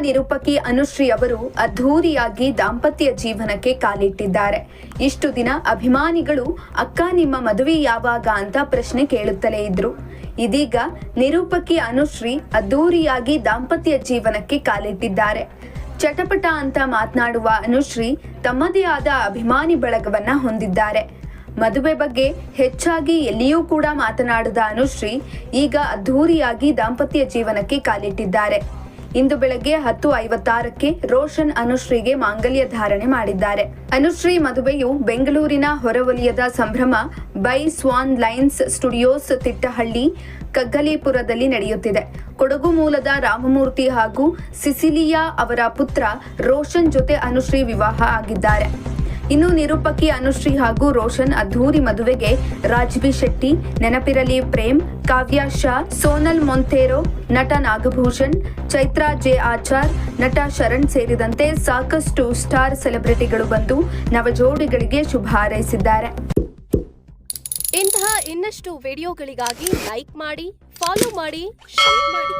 ನಿರೂಪಕಿ ಅನುಶ್ರೀ ಅವರು ಅದ್ಧೂರಿಯಾಗಿ ದಾಂಪತ್ಯ ಜೀವನಕ್ಕೆ ಕಾಲಿಟ್ಟಿದ್ದಾರೆ. ಇಷ್ಟು ದಿನ ಅಭಿಮಾನಿಗಳು, ಅಕ್ಕ, ನಿಮ್ಮ ಮದುವೆ ಯಾವಾಗ? ಅಂತ ಪ್ರಶ್ನೆ ಕೇಳುತ್ತಲೇ ಇದ್ರು. ಇದೀಗ ನಿರೂಪಕಿ ಅನುಶ್ರೀ ಅದ್ಧೂರಿಯಾಗಿ ದಾಂಪತ್ಯ ಜೀವನಕ್ಕೆ ಕಾಲಿಟ್ಟಿದ್ದಾರೆ. ಚಟಪಟ ಅಂತ ಮಾತನಾಡುವ ಅನುಶ್ರೀ ತಮ್ಮದೇ ಆದ ಅಭಿಮಾನಿ ಬಳಗವನ್ನ ಹೊಂದಿದ್ದಾರೆ. ಮದುವೆ ಬಗ್ಗೆ ಹೆಚ್ಚಾಗಿ ಎಲ್ಲಿಯೂ ಕೂಡ ಮಾತನಾಡದ ಅನುಶ್ರೀ ಈಗ ಅದ್ಧೂರಿಯಾಗಿ ದಾಂಪತ್ಯ ಜೀವನಕ್ಕೆ ಕಾಲಿಟ್ಟಿದ್ದಾರೆ. ಇಂದು ಬೆಳಗ್ಗೆ ಹತ್ತು ಐವತ್ತಾರಕ್ಕೆ ರೋಷನ್ ಅನುಶ್ರೀಗೆ ಮಾಂಗಲ್ಯ ಧಾರಣೆ ಮಾಡಿದ್ದಾರೆ. ಅನುಶ್ರೀ ಮದುವೆಯು ಬೆಂಗಳೂರಿನ ಹೊರವಲಯದ Sambhrama, by Swan Lines Studios Tittahalli, ಕಗ್ಗಲೀಪುರದಲ್ಲಿ ನಡೆಯುತ್ತಿದೆ. ಕೊಡಗು ಮೂಲದ ರಾಮಮೂರ್ತಿ ಹಾಗೂ ಸಿಸಿಲಿಯಾ ಅವರ ಪುತ್ರ ರೋಷನ್ ಜೊತೆ ಅನುಶ್ರೀ ವಿವಾಹ ಆಗಿದ್ದಾರೆ. ಇನ್ನು ನಿರೂಪಕಿ ಅನುಶ್ರೀ ಹಾಗೂ ರೋಷನ್ ಅದ್ಧೂರಿ ಮದುವೆಗೆ ರಾಜ್ವಿ ಶೆಟ್ಟಿ, ನೆನಪಿರಲಿ ಪ್ರೇಮ್, ಕಾವ್ಯ ಶಾ, ಸೋನಲ್ ಮೊಂಥೇರೋ ನಟ ನಾಗಭೂಷಣ್, ಚೈತ್ರಾ ಜೆ ಆಚಾರ್, ನಟ ಶರಣ್ ಸೇರಿದಂತೆ ಸಾಕಷ್ಟು ಸ್ಟಾರ್ ಸೆಲೆಬ್ರಿಟಿಗಳು ಬಂದು ನವಜೋಡಿಗಳಿಗೆ ಶುಭ ಹಾರೈಸಿದ್ದಾರೆ. ಇಂತಹ ಇನ್ನಷ್ಟು ವಿಡಿಯೋಗಳಿಗಾಗಿ ಲೈಕ್ ಮಾಡಿ, ಫಾಲೋ ಮಾಡಿ, ಶೇರ್ ಮಾಡಿ.